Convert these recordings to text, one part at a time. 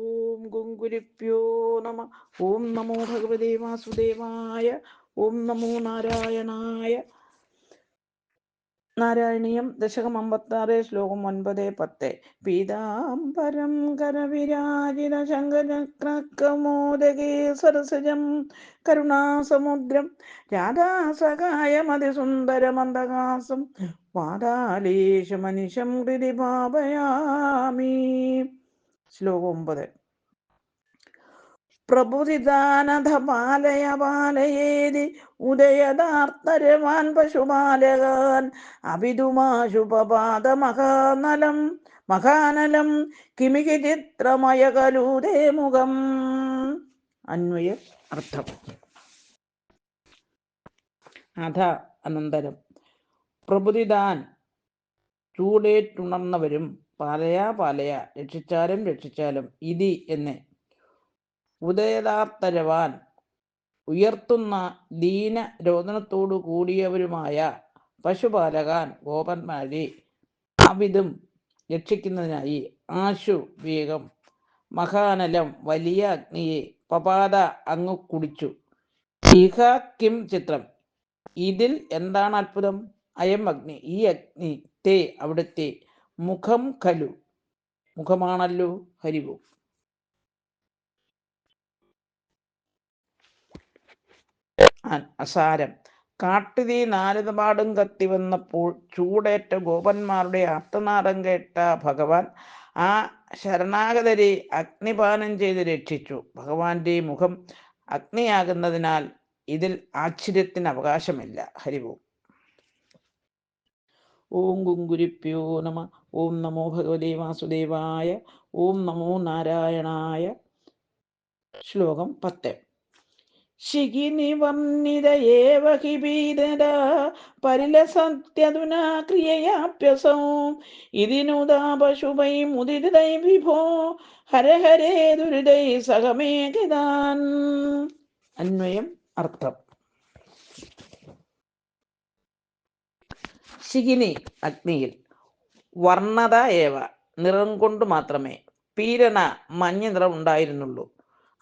ഓം ഗുങ്കുരിപ്യോ നമ. ഓം നമോ ഭഗവതേ വാസുദേവായ. ഓം നമോ നാരായണായ. നാരായണീയം ദശകം അമ്പത്താറ് ശ്ലോകം ഒൻപത് പത്ത്. പീതാംബരം കരവിരാജിത ശങ്കരക്രക്കമോദകേ സരസജം കരുണാസമുദ്രം. രാധാസഹായമതിസുന്ദരമന്ദഹാസം. വാതാലേശമനിശം ഹൃദി ഭാവയാമി ശ്ലോകം ഒമ്പത്. പ്രഭുതിദാനധ പാലയ പാലയേതി ഉദയദാർത്തരവാൻ പശുപാലകാൻ അഭിതുമാശുപപാദ മഹാനലം മഹാനലം കിമികി ചിത്രമയ കലൂതേ മുഖം. അന്വയ അർത്ഥം. അധ അനന്തരം. പ്രഭുതിദാൻ ചൂടേറ്റുണർന്നവരും പാലയാ പാലയ രക്ഷിച്ചാലും രക്ഷിച്ചാലും ഇതി എന്ന്. ഉദയതാത്തരവാൻ ഉയർത്തുന്ന ദീന രോദനത്തോടു കൂടിയവരുമായ പശുപാലകാൻ ഗോപന്മാരെ അവിതും രക്ഷിക്കുന്നതിനായി ആശു വേഗം മഹാനലം വലിയ അഗ്നിയെ പപാത അങ്ങ് കുടിച്ചു. ഇഹ കിം ചിത്രം. ഇതിൽ എന്താണ് അത്ഭുതം? അയം അഗ്നി. ഈ അഗ്നി തേ അവിടുത്തെ മുഖം കലു. മുഖമാണല്ലോ ഹരിവും. അസാരം. കാട്ടുതീ നാരദപാടും കത്തി വന്നപ്പോൾ ചൂടേറ്റ ഗോപന്മാരുടെ ആർത്തനാടം കേട്ട ഭഗവാൻ ആ ശരണാഗതരെ അഗ്നിപാനം ചെയ്ത് രക്ഷിച്ചു. ഭഗവാന്റെ മുഖം അഗ്നിയാകുന്നതിനാൽ ഇതിൽ ആശ്ചര്യത്തിന് അവകാശമില്ല. ഹരിവും. ഓം ഗുങ്കുരിപ്പ്യോ നമ. ഓം നമോ ഭഗവതേ വാസുദേവായ. ഓം നമോ നാരായണായ. ശ്ലോകം പത്ത്. ശിഖിനിവർണിതയേവ ഹി പീതര പരിലസത്യതുനാ ക്രിയയാപ്യസൗ. ഇതിനുദാ പശുപൈ മുദിതൈ വിഭോ. ഹരഹരേ ദുരിതൈ സഹമേകിതാൻ. അന്വയം അർത്ഥം. ശിഖിനി അഗ്നിയിൽ വർണത ഏവ? നിറം കൊണ്ട് മാത്രമേ പീരണ മഞ്ഞ നിറം ഉണ്ടായിരുന്നുള്ളൂ.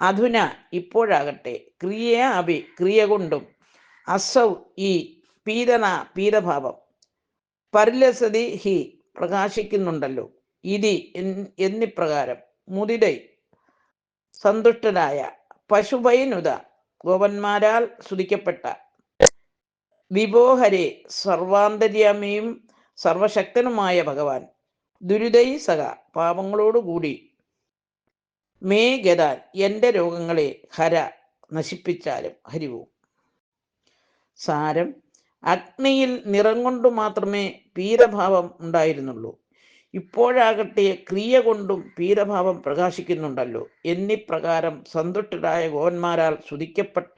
അധുന ഇപ്പോഴാകട്ടെ ക്രിയ അഭി ക്രിയ കൊണ്ടും അസൗ ഈ പീരണ പീരഭാവം പരിലസതി ഹി പ്രകാശിക്കുന്നുണ്ടല്ലോ. ഇതി എന്നിപ്രകാരം മുതിരൈ സന്തുഷ്ടരായ പശുപൈനുത ഗോപന്മാരാൽ സ്തുതിക്കപ്പെട്ട വിഭോഹരെ സർവാന്തര്യാമയും സർവശക്തനുമായ ഭഗവാൻ. ദുരിതൈ സഹ പാപങ്ങളോടുകൂടി. മേ ഗതാൻ എന്റെ രോഗങ്ങളെ ഹര നശിപ്പിച്ചാലും ഹരിവും. സാരം അഗ്നിയിൽ നിറം കൊണ്ട് മാത്രമേ പീരഭാവം ഉണ്ടായിരുന്നുള്ളൂ. ഇപ്പോഴാകട്ടെ ക്രിയ കൊണ്ടും പീരഭാവം പ്രകാശിക്കുന്നുണ്ടല്ലോ. എന്നിപ്രകാരം സന്തുഷ്ടരായ ഗോവന്മാരാൽ സ്തുതിക്കപ്പെട്ട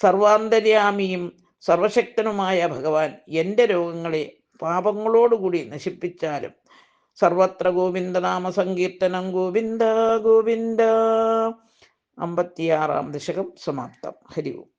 സർവാന്തര്യാമിയും സർവശക്തനുമായ ഭഗവാൻ എന്റെ രോഗങ്ങളെ പാപങ്ങളോടുകൂടി നശിപ്പിച്ചാലും സർവത്ര ഗോവിന്ദനാമ സങ്കീർത്തനം ഗോവിന്ദ ഗോവിന്ദ. അമ്പത്തിയാറാം ദശകം സമാപ്തം. ഹരി ഓം.